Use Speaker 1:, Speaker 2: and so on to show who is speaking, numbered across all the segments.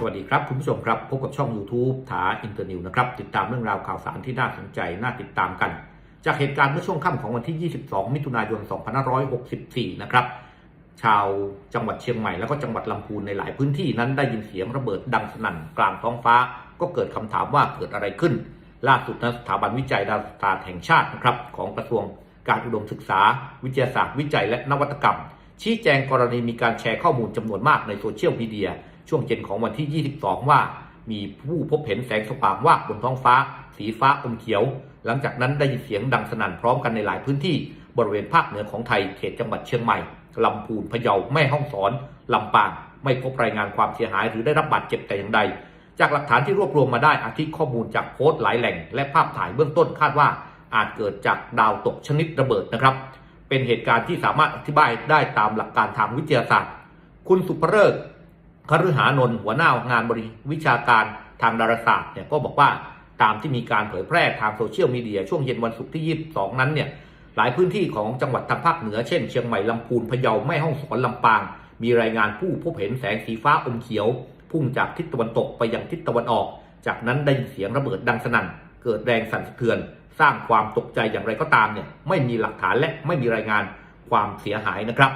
Speaker 1: สวัสดีครับ คุณผู้ชมครับ พบกับช่อง YouTube ถาอินเตอร์นิวนะครับ ติดตามเรื่องราวข่าวสารที่น่าสนใจ น่าติดตามกัน จากเหตุการณ์เมื่อช่วงค่ำของวันที่ 22 มิถุนายน 2564 นะครับ ชาวจังหวัดเชียงใหม่แล้วก็จังหวัดลำพูนในหลายพื้นที่นั้นได้ยินเสียงระเบิดดังสนั่นกลางท้องฟ้า ก็เกิดคำถามว่าเกิดอะไรขึ้น ล่าสุดนะสถาบันวิจัยดาราศาสตร์แห่งชาตินะครับของกระทรวงการอุดมศึกษา วิทยาศาสตร์วิจัยและนวัตกรรม ชี้แจงกรณีมีการแชร์ข้อมูลจำนวนมากในโซเชียลมีเดีย ช่วงเย็นของวันที่ 22 ว่า มีผู้พบเห็นแสงสว่างวาบบนท้องฟ้า สีฟ้าอมเขียว หลังจากนั้นได้ยินเสียงดังสนั่นพร้อมกันในหลายพื้นที่บริเวณภาคเหนือของไทยเขตจังหวัดเชียงใหม่ลำพูนพะเยาแม่ฮ่องสอนลำปางไม่พบรายงานความเสียหายหรือได้รับบาดเจ็บแต่อย่างใด จากหลักฐานที่รวบรวมมาได้อาทิข้อมูลจากโพสต์หลายแหล่ง และภาพถ่ายเบื้องต้นคาดว่า อาจเกิดจากดาวตกชนิดระเบิดนะครับ เป็นเหตุการณ์ที่สามารถอธิบายได้ตามหลักการทางวิทยาศาสตร์ คุณสุภเริก คฤหานนท์หัวหน้างานบริวิชาการทางดาราศาสตร์เนี่ยก็บอกว่าตามที่มีการเผยแพร่ทางโซเชียลมีเดียช่วงเย็นวันศุกร์ที่ 22 นั้นเนี่ยหลายพื้นที่ของจังหวัดทางภาคเหนือเช่นเชียงใหม่ลำพูนพะเยาแม่ฮ่องสอนลำปาง มีรายงานผู้พบเห็นแสงสีฟ้าอมเขียว พุ่งจากทิศตะวันตกไปยังทิศตะวันออก จากนั้นได้ยินเสียงระเบิดดังสนั่น เกิดแรงสั่นสะเทือน สร้างความตกใจอย่างไรก็ตามเนี่ยไม่มีหลักฐานและไม่มีรายงานความเสียหายนะครับ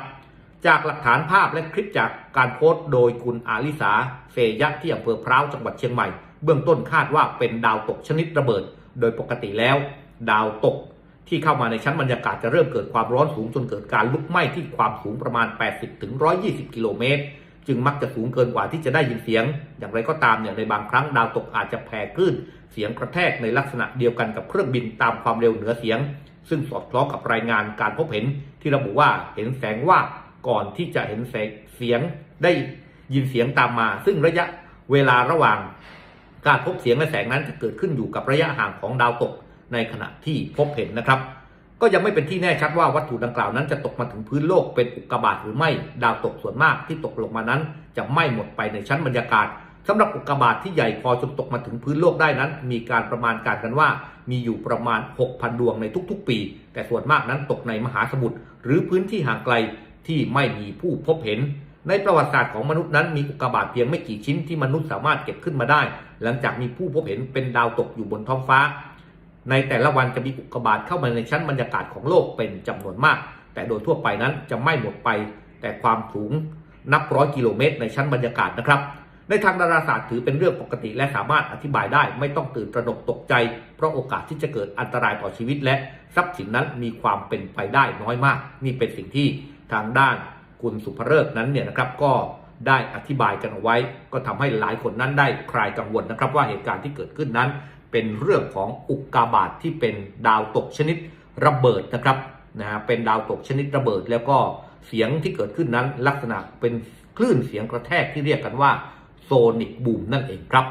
Speaker 1: จากหลักฐานภาพและคลิปจากการโพสต์โดยคุณอาลิสาเซยะที่อำเภอพร้าวจังหวัดเชียงใหม่ เบื้องต้นคาดว่าเป็นดาวตกชนิดระเบิด โดยปกติแล้ว ดาวตกที่เข้ามาในชั้นบรรยากาศจะเริ่มเกิดความร้อนสูงจนเกิดการลุกไหม้ที่ความสูงประมาณ 80-120 กิโลเมตร จึงมักจะสูงเกินกว่าที่จะได้ยินเสียง อย่างไรก็ตามเนี่ยในบางครั้งดาวตกอาจจะแผ่คลื่นเสียงกระแทกในลักษณะเดียวกันกับเครื่องบินตามความเร็วเหนือเสียง ซึ่งสอดคล้องกับรายงานการพบเห็นที่ระบุว่าเห็นแสงว่า ก่อนที่จะเห็นเสียงได้ยินเสียงตามมา ซึ่งระยะเวลาระหว่างการพบเสียงและแสงนั้นจะเกิดขึ้นอยู่กับระยะห่างของดาวตกในขณะที่พบเห็นนะครับ ก็ยังไม่เป็นที่แน่ชัดว่าวัตถุดังกล่าวนั้นจะตกมาถึงพื้นโลกเป็นอุกกาบาตหรือไม่ดาวตกส่วนมากที่ตกลงมานั้น จะไหม้หมดไปในชั้นบรรยากาศสำหรับอุกกาบาตที่ใหญ่พอจนตกมาถึงพื้นโลกได้นั้น มีการประมาณการกันว่า มีอยู่ประมาณ 6,000 ดวงในทุกๆ ปี แต่ส่วนมากนั้นตกในมหาสมุทรหรือพื้นที่ห่างไกล ที่ไม่มีผู้พบเห็น ในประวัติศาสตร์ของมนุษย์นั้นมีอุกกาบาตเพียงไม่กี่ชิ้นที่มนุษย์สามารถเก็บขึ้นมาได้ หลังจากมีผู้พบเห็นเป็นดาวตกอยู่บนท้องฟ้า ในแต่ละวันจะมีอุกกาบาตเข้ามาในชั้นบรรยากาศของโลกเป็นจำนวนมาก แต่โดยทั่วไปนั้นจะไม่หมดไป แต่ความสูงนับร้อยกิโลเมตร ในชั้นบรรยากาศนะครับในทางดาราศาสตร์ถือเป็นเรื่องปกติและสามารถอธิบายได้ ไม่ต้องตื่นตระหนกตกใจ เพราะโอกาสที่จะเกิดอันตรายต่อชีวิตและทรัพย์สินนั้นมีความเป็นไปได้น้อยมาก นี่เป็นสิ่งที่ ทางด้านคุณสุภเริกนั้นเนี่ยนะครับก็ได้อธิบายกันเอาไว้ ก็ทำให้หลายคนนั้นได้คลายกังวลนะครับ ว่าเหตุการณ์ที่เกิดขึ้นนั้น เป็นเรื่องของอุกกาบาตที่เป็นดาวตกชนิดระเบิดนะครับนะฮะเป็นดาวตกชนิดระเบิด แล้วก็เสียงที่เกิดขึ้นนั้น ลักษณะเป็นคลื่นเสียงกระแทกที่เรียกกันว่าโซนิกบูมนั่นเองครับ